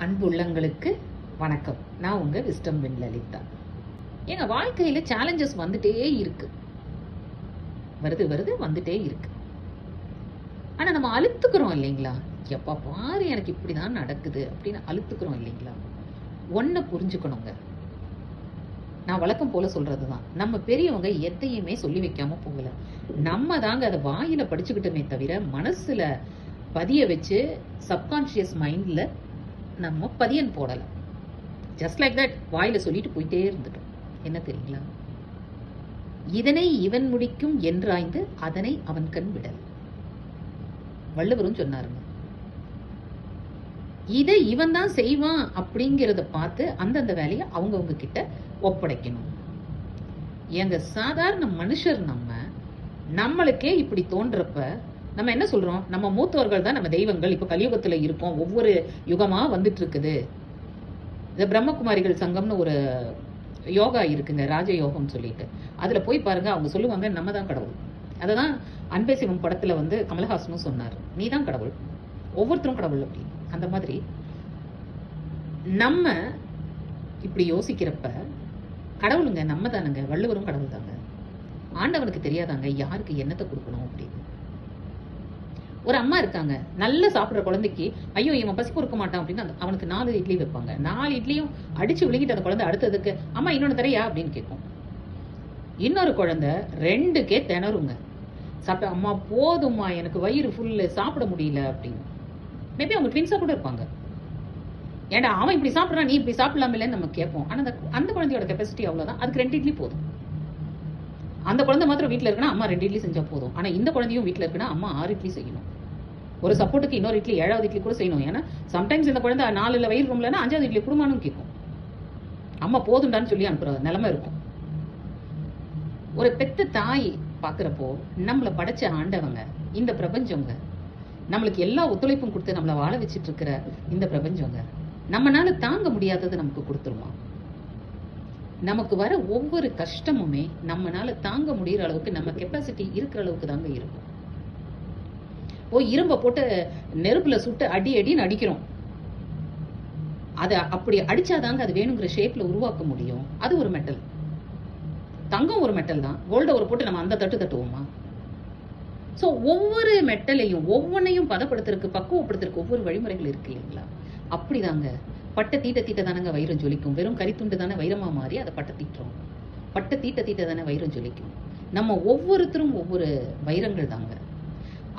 அன்புள்ளங்களுக்கு வணக்கம். நான் உங்கள் விஸ்டம் வின் லலிதா. எங்க வாழ்க்கையில் சேலஞ்சஸ் வந்துட்டே இருக்கு. வருது வருது வந்துட்டே இருக்கு. ஆனால் நம்ம அழுத்துக்கிறோம் இல்லைங்களா? எப்போ பாரு எனக்கு இப்படிதான் நடக்குது அப்படின்னு அழுத்துக்கிறோம் இல்லைங்களா? ஒன்றை புரிஞ்சுக்கணுங்க. நான் வழக்கம் போல சொல்றதுதான். நம்ம பெரியவங்க எதையுமே சொல்லி வைக்காம போகல. நம்ம தாங்க அதை வாயில படிச்சுக்கிட்டோமே தவிர மனசுல பதிய வச்சு சப்கான்ஷியஸ் மைண்ட்ல நம்ம பதியன் போடலாம். ஜஸ்ட் லைக் தட் வாயில சொல்லிட்டு போயிட்டே இருந்துட்டோம். என்ன தெரியுங்களா? இதனை இவன் முடிக்கும் என்றாய்ந்து அதனை அவன் கண் விடல். வள்ளுவரும் சொன்னாருங்க. இதை இவன் தான் செய்வான் அப்படிங்கிறத பார்த்து அந்தந்த வேலையை அவங்கவுங்க கிட்ட ஒப்படைக்கணும். எங்க சாதாரண மனுஷர் நம்ம நம்மளுக்கே இப்படி தோன்றப்ப நம்ம என்ன சொல்றோம்? நம்ம மூத்தவர்கள் தான் நம்ம தெய்வங்கள். இப்ப கலியுகத்துல இருக்கோம். ஒவ்வொரு யுகமா வந்துட்டு இருக்குது இந்த பிரம்மகுமாரிகள் சங்கம்னு ஒரு யோகா இருக்குங்க ராஜயோகம் சொல்லிட்டு. அதுல போய் பாருங்க அவங்க சொல்லுவாங்க நம்ம தான் கடவுள். அததான் அன்பே சிவம் படத்துல வந்து கமலஹாசனும் சொன்னார். நீ தான் கடவுள். ஒவ்வொருத்தரும் கடவுள் அப்படி. அந்த மாதிரி நம்ம இப்படி யோசிக்கிறப்ப கடவுளுங்க நம்ம தானுங்க. வள்ளுவரும் கடவுள் தாங்க ஆண்டவனுக்கு தெரியாதாங்க யாருக்கு என்னத்தை கொடுக்கணும் அப்படின்னு. ஒரு அம்மா இருக்காங்க. நல்லா சாப்பிட்ற குழந்தைக்கு ஐயோ இவன் பசி இருக்க மாட்டான் அப்படின்னு அந்த- அவனுக்கு நாலு இட்லி வைப்பாங்க. நாலு இட்லியும் அடிச்சு விழுங்கிட்டு அந்த குழந்தை அடுத்ததுக்கு அம்மா இன்னொன்று தரையா? அப்படின்னு கேட்கும். இன்னொரு குழந்தை ரெண்டுக்கே திணறுங்க. சாப்பிட்டா அம்மா போதும்மா எனக்கு வயிறு ஃபுல்லு சாப்பிட முடியல அப்படின்னு. மேபி அவங்க ட்வின்ஸா கூட இருப்பாங்க. ஏன்டா அவன் இப்படி சாப்பிட்றான் நீ இப்படி சாப்பிடலாமில்லன்னு நம்ம கேட்போம். ஆனால் அந்த அந்த குழந்தையோட கெப்பாசிட்டி அவ்வளோதான் அதுக்கு ரெண்டு இட்லி போதும். அந்த குழந்தை மாத்திரம் வீட்டில் இருக்குன்னா அம்மா ரெண்டு இட்லி செஞ்சால் போதும். ஆனால் இந்த குழந்தையும் வீட்டில் இருக்குன்னா அம்மா ஆறு இட்லி செய்யணும். ஒரு சப்போர்ட்டுக்கு இன்னொரு இட்லி ஏழாவது இட்லி கூட செய்யணும். ஏன்னா சம்டைம்ஸ் இந்த குழந்தை நாலுல வயிறு ரூம்லன்னா அஞ்சாவது இட்லி குடும்பம்னு கேட்கும். அம்மா போதுண்டான்னு சொல்லி அனுப்புற நிலைமை இருக்கும். ஒரு பெத்த தாய் பாக்குறப்போ நம்மள படைச்ச ஆண்டவங்க இந்த பிரபஞ்சங்க நம்மளுக்கு எல்லா ஒத்துழைப்பும் கொடுத்து நம்மள வாழ வச்சுட்டு இருக்கிற இந்த பிரபஞ்சங்க நம்மனால தாங்க முடியாதது நமக்கு கொடுத்துருமா? நமக்கு வர ஒவ்வொரு கஷ்டமுமே நம்மனால தாங்க முடியற அளவுக்கு நம்ம கெப்பாசிட்டி இருக்கிற அளவுக்கு தாங்க இருக்கும். ஓ இரும்ப போட்டு நெருப்புல சுட்டு அடி அடின்னு அடிக்கிறோம். அதை அப்படி அடிச்சாதாங்க அது வேணுங்கிற ஷேப்ல உருவாக்க முடியும். அது ஒரு மெட்டல் தங்கம் ஒரு மெட்டல் தான். கோல்ட ஒரு போட்டு நம்ம அந்த தட்டு தட்டுவோமா? சோ ஒவ்வொரு மெட்டலையும் ஒவ்வொன்னையும் பதப்படுத்துறதுக்கு பக்குவப்படுத்துறதுக்கு ஒவ்வொரு வழிமுறைகள் இருக்கு இல்லைங்களா? அப்படிதாங்க. பட்டை தீட்ட தீட்ட தானங்க வைரம் ஜொலிக்கும். வெறும் கறித்துண்டு தானே வைரமாக மாறி அதை பட்டை தீட்டுறோம். பட்டை தீட்ட தீட்ட தானே வைரம் ஜொலிக்கும். நம்ம ஒவ்வொருத்தரும் ஒவ்வொரு வைரங்கள் தாங்க.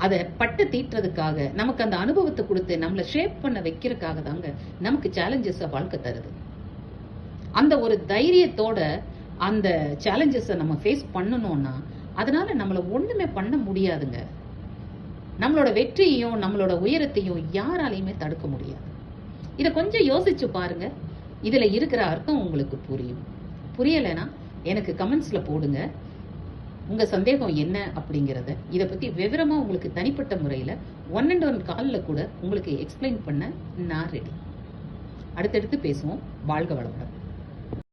அதை பட்டை தீட்டுறதுக்காக நமக்கு அந்த அனுபவத்தை கொடுத்து நம்மளை ஷேப் பண்ண வைக்கிறதுக்காக தாங்க நமக்கு சேலஞ்சஸை வாழ்க்கை தருது. அந்த ஒரு தைரியத்தோட அந்த சேலஞ்சஸை நம்ம ஃபேஸ் பண்ணணும்னா அதனால நம்மளை ஒண்ணுமே பண்ண முடியாதுங்க. நம்மளோட வெற்றியையும் நம்மளோட உயரத்தையும் யாராலையுமே தடுக்க முடியாது. இதை கொஞ்சம் யோசிச்சு பாருங்க. இதுல இருக்கிற அர்த்தம் உங்களுக்கு புரியும். புரியலைன்னா எனக்கு கமெண்ட்ஸ்ல போடுங்க. உங்க சந்தேகம் என்ன அப்படிங்கறத. இதை பத்தி விவரமா உங்களுக்கு தனிப்பட்ட முறையில ஒன் அண்ட் ஒன் காலில் கூட உங்களுக்கு எக்ஸ்பிளைன் பண்ண நான் ரெடி அடுத்தடுத்து பேசுவோம். வாழ்க வளமுடன்.